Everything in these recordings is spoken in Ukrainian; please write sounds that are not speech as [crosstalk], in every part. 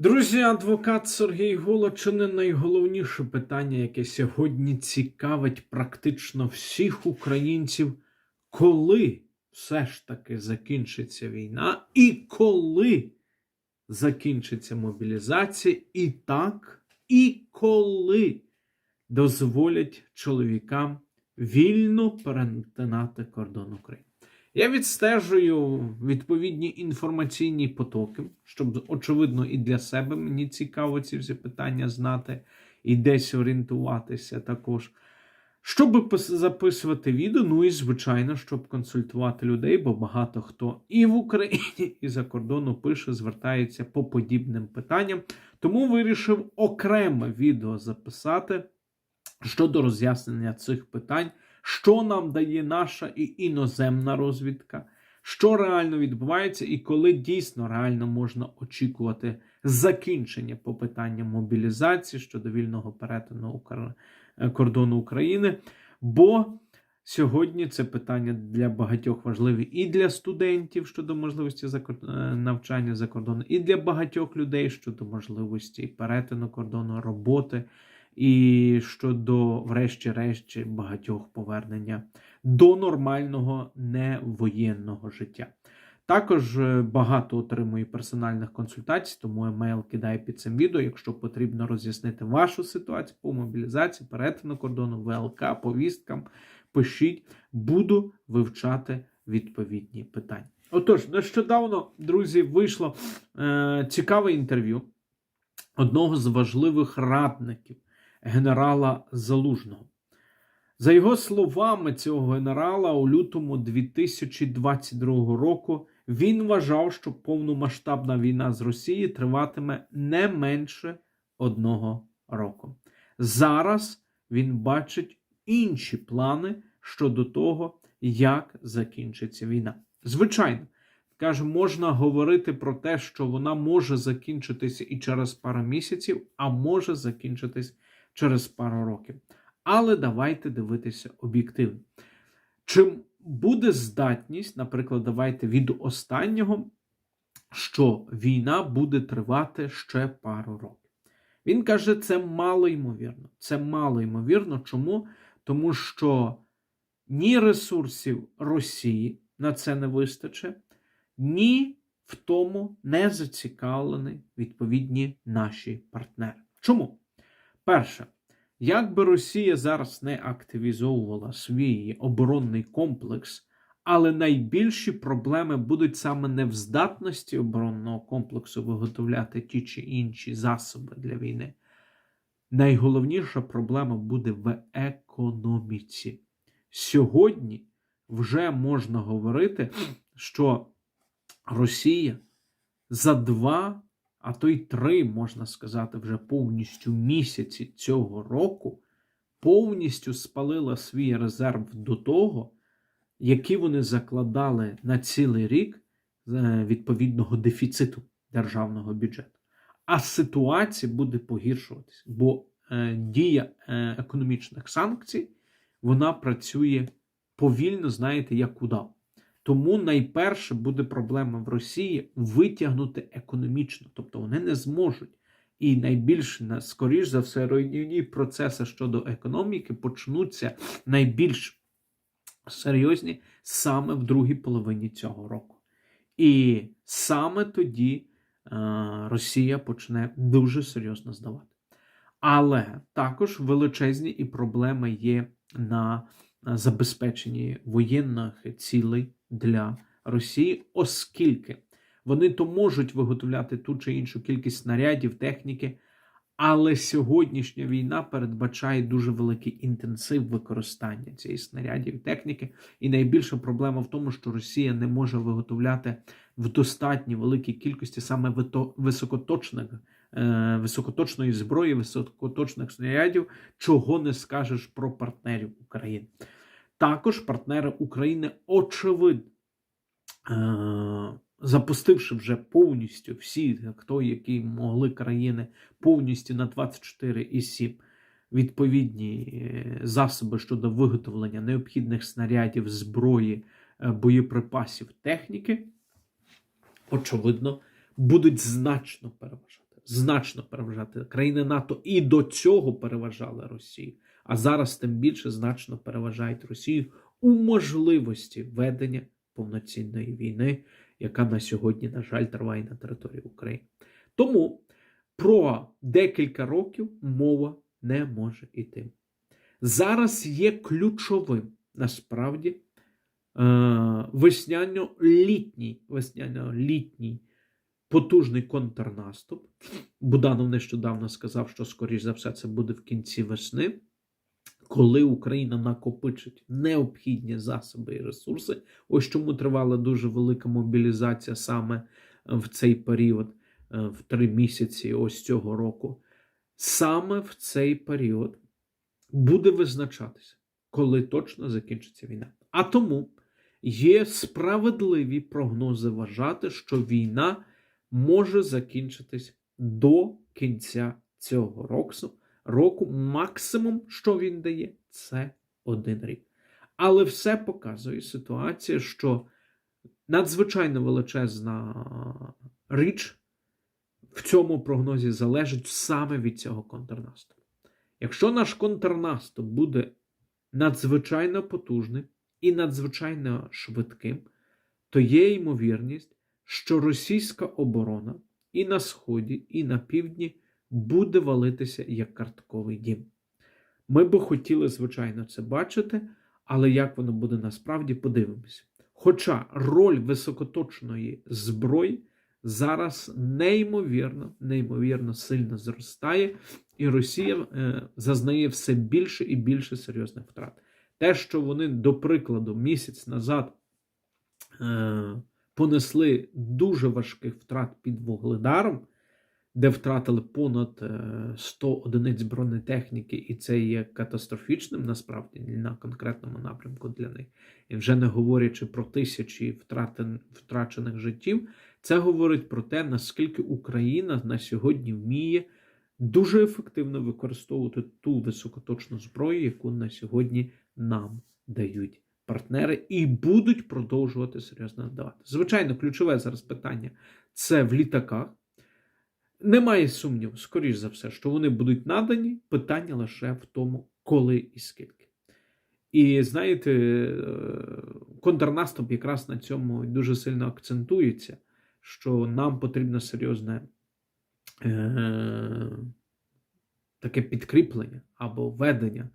Друзі, адвокат Сергій Гола чи не найголовніше питання, яке сьогодні цікавить практично всіх українців, коли все ж таки закінчиться війна, і коли закінчиться мобілізація, і так, і коли дозволять чоловікам вільно перетинати кордон України. Я відстежую відповідні інформаційні потоки, щоб, очевидно, і для себе мені цікаво ці всі питання знати і десь орієнтуватися також. Щоб записувати відео, ну і звичайно, щоб консультувати людей, бо багато хто і в Україні, і за кордону пише, звертається по подібним питанням. Тому вирішив окреме відео записати щодо роз'яснення цих питань, що нам дає наша і іноземна розвідка, що реально відбувається, і коли дійсно реально можна очікувати закінчення по питанням мобілізації щодо вільного перетину е, кордону України. Бо сьогодні це питання для багатьох важливі і для студентів щодо можливості е, навчання за кордоном, і для багатьох людей щодо можливості перетину кордону роботи і щодо, врешті-решті, багатьох повернення до нормального невоєнного життя. Також е, багато отримую персональних консультацій, тому емейл кидаю під цим відео, якщо потрібно роз'яснити вашу ситуацію по мобілізації, перетину кордону, ВЛК, повісткам. Пишіть, буду вивчати відповідні питання. Отож, нещодавно, друзі, вийшло е, цікаве інтерв'ю одного з важливих радників генерала Залужного. За його словами, цього генерала у лютому 2022 року він вважав, що повномасштабна війна з Росією триватиме не менше одного року. Зараз він бачить інші плани щодо того, як закінчиться війна. Звичайно, каже, можна говорити про те, що вона може закінчитися і через пару місяців, а може закінчитись через пару років. Але давайте дивитися об'єктивно. Чи буде здатність, наприклад, давайте від останнього, що війна буде тривати ще пару років? Він каже, це мало ймовірно. Це мало ймовірно. Чому? Тому що ні ресурсів Росії на це не вистачить, ні в тому не зацікавлені відповідні наші партнери. Чому? Перше, як би Росія зараз не активізовувала свій оборонний комплекс, але найбільші проблеми будуть саме не в здатності оборонного комплексу виготовляти ті чи інші засоби для війни. Найголовніша проблема буде в економіці. Сьогодні вже можна говорити, що Росія за два, а то й три, можна сказати, вже повністю місяці цього року повністю спалила свій резерв до того, які вони закладали на цілий рік е, відповідного дефіциту державного бюджету. А ситуація буде погіршуватися, бо е, дія е, економічних санкцій вона працює повільно, знаєте, як удав. Тому найперше буде проблема в Росії витягнути економічно, тобто вони не зможуть. І найбільш на- скоріш за все руйнівні процеси щодо економіки почнуться найбільш серйозні саме в другій половині цього року. І саме тоді е, Росія почне дуже серйозно здавати. Але також величезні і проблеми є на забезпеченні воєнних цілей для Росії, оскільки вони то можуть виготовляти ту чи іншу кількість снарядів, техніки, але сьогоднішня війна передбачає дуже великий інтенсив використання цієї снарядів техніки. І найбільша проблема в тому, що Росія не може виготовляти в достатній великій кількості саме високоточних, е, високоточної зброї, високоточних снарядів, чого не скажеш про партнерів України. Також партнери України очевидно. Е, запустивши вже повністю всі, хто які могли країни повністю на 24,7 відповідні е, засоби щодо виготовлення необхідних снарядів, зброї, е, боєприпасів, техніки, очевидно, будуть значно переважати. значно переважати. Країни НАТО і до цього переважали Росію, а зараз тим більше значно переважають Росію у можливості ведення повноцінної війни, яка на сьогодні, на жаль, триває на території України. Тому про декілька років мова не може йти. Зараз є ключовим насправді е, весняно-літній, весняно-літній потужний контрнаступ. Буданов нещодавно сказав, що, скоріш за все, це буде в кінці весни, коли Україна накопичить необхідні засоби і ресурси. Ось чому тривала дуже велика мобілізація саме в цей період, е, в три місяці ось цього року. Саме в цей період буде визначатися, коли точно закінчиться війна. А тому є справедливі прогнози вважати, що війна може закінчитись до кінця цього року. Року максимум, що він дає, це один рік. Але все показує ситуація, що надзвичайно величезна річ в цьому прогнозі залежить саме від цього контрнаступу. Якщо наш контрнаступ буде надзвичайно потужним і надзвичайно швидким, то є ймовірність, що російська оборона і на Сході, і на півдні буде валитися як картковий дім. Ми би хотіли, звичайно, це бачити, але як воно буде насправді, подивимося. Хоча роль високоточної зброї зараз неймовірно, неймовірно сильно зростає, і Росія е, зазнає все більше і більше серйозних втрат. Те, що вони, до прикладу, місяць назад е, понесли дуже важких втрат під Вугледаром, де втратили понад е, 100 одиниць бронетехніки, і це є катастрофічним насправді на конкретному напрямку для них. І вже не говорячи про тисячі втратен, втрачених життів, це говорить про те, наскільки Україна на сьогодні вміє дуже ефективно використовувати ту високоточну зброю, яку на сьогодні нам дають партнери, і будуть продовжувати серйозно надавати. Звичайно, ключове зараз питання це в літаках. Немає сумніву, скоріш за все, що вони будуть надані. Питання лише в тому, коли і скільки. І знаєте, е, контрнаступ якраз на цьому дуже сильно акцентується, що нам потрібно серйозне е- таке підкріплення або ведення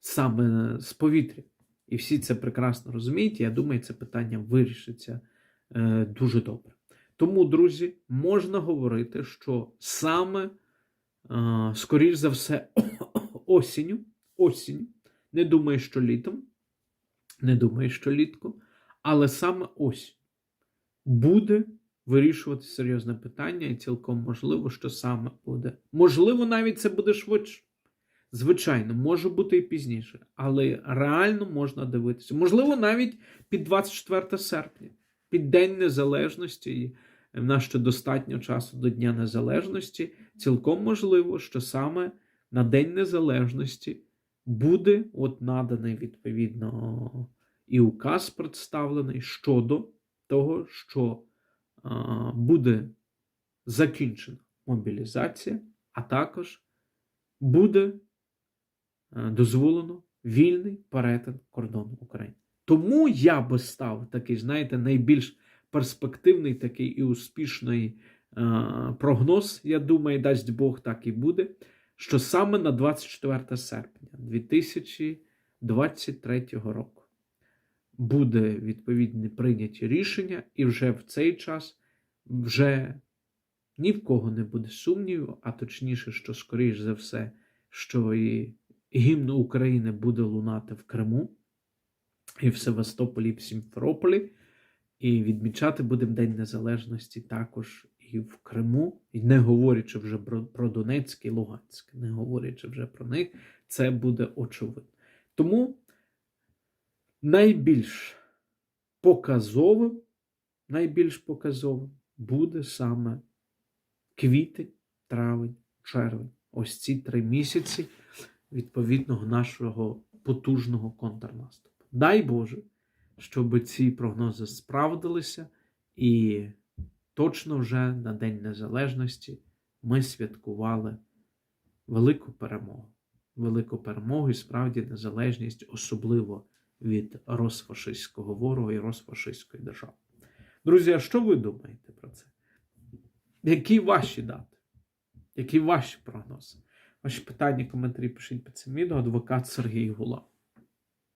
саме з повітря. І всі це прекрасно розуміють. Я думаю, це питання вирішиться е- дуже добре. Тому, друзі, можна говорити, що саме, скоріш за все, [coughs] осінню, осінню, не думаю, що літом, не думаю, що літку, але саме осінь буде вирішувати серйозне питання, і цілком можливо, що саме буде. Можливо, навіть це буде швидше. Звичайно, може бути і пізніше, але реально можна дивитися. Можливо, навіть під 24 серпня, під День Незалежності. І в нас ще достатньо часу до Дня Незалежності. Цілком можливо, що саме на День Незалежності буде от наданий відповідно і указ представлений щодо того, що буде закінчена мобілізація, а також буде а, дозволено вільний перетин кордону України. Тому я би став такий, знаєте, найбільш перспективний такий і успішний е, прогноз, я думаю, дасть Бог так і буде. Що саме на 24 серпня 2023 року буде відповідні прийняті рішення, і вже в цей час вже ні в кого не буде сумнівів, а точніше, що, скоріш за все, що і гімн України буде лунати в Криму, і в Севастополі, і в Сімферополі. І відмічати будемо День Незалежності також і в Криму, і не говорячи вже про Донецьк і Луганськ, не говорячи вже про них, це буде очевидно. Тому найбільш показовим, найбільш показовим буде саме квітень, травень, червень. Ось ці три місяці відповідного нашого потужного контрнаступу. Дай Боже щоб ці прогнози справдилися, і точно вже на День Незалежності ми святкували велику перемогу. Велику перемогу і справді незалежність, особливо від розфашистського ворога і розфашистської держави. Друзі, а що ви думаєте про це? Які ваші дати? Які ваші прогнози? Ваші питання, коментарі пишіть під цим відео. Адвокат Сергій Гула.